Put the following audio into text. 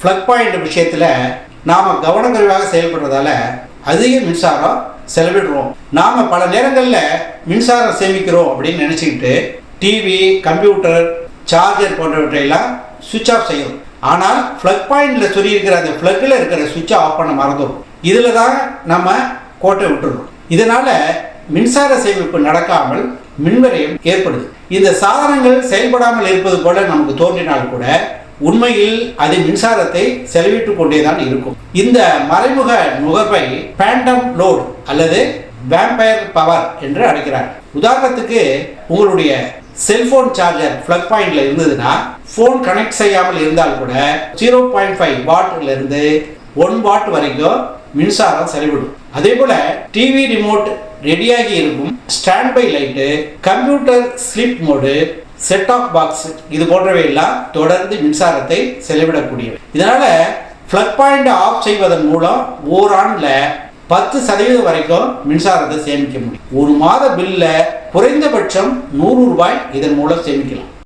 Plug point விஷயத்தில் நாம் கவனக்குறைவாக செயல்படுறதால அதிக மின்சாரம் செலவிடுறோம். நாம் பல நேரங்களில் மின்சாரம் சேமிக்கிறோம் அப்படின்னு நினச்சிக்கிட்டு டிவி கம்ப்யூட்டர் சார்ஜர் போன்றவற்றையெல்லாம் சுவிட்ச் ஆஃப் செய்யும் ஆனால் ஃப்ளக் பாயிண்டில் சொல்லியிருக்கிற அந்த ஃப்ளக்கில் இருக்கிற சுவிட்சை ஆஃப் பண்ண மறந்துடும். இதில் தான் நம்ம கோட்டை விட்டுருவோம் இதனால் மின்சார சேமிப்பு நடக்காமல் மின்வரையும் ஏற்படுது. இந்த சாதனங்கள் செயல்படாமல் இருப்பது போல நமக்கு தோன்றினால் கூட உண்மையில் அது மின்சாரத்தை செலவிட்டு கொண்டே தான் இருக்கும். இந்த மறைமுக நுகர்வை பேண்டம் லோட் அல்லது வேம்பயர் பவர் என்று அழைக்கிறார். உதாரணத்துக்கு உங்களுடைய செல்போன் சார்ஜர் பிளக் பாயிண்ட்ல இருந்ததுன்னா ஃபோன் கனெக்ட் செய்யாமல் இருந்தால் கூட ஜீரோ பாயிண்ட் ஃபைவ் வாட்ல இருந்து ஒன் வாட் வரைக்கும் மின்சாரம் செலவிடும். அதே போல டிவி ரிமோட் ரெடியாகி இருக்கும் stand by light computer sleep mode set off box இது போன்றவை எல்லாம் தொடர்ந்து மின்சாரத்தை செலவிடக்கூடியவை. இதனால் ஃப்ளக் பாயிண்ட் ஆஃப் செய்வதன் மூலம் ஓராண்டில் பத்து சதவீதம் வரைக்கும் மின்சாரத்தை சேமிக்க முடியும். ஒரு மாத பில்ல குறைந்தபட்சம் நூறு ரூபாய் இதன் மூலம் சேமிக்கலாம்.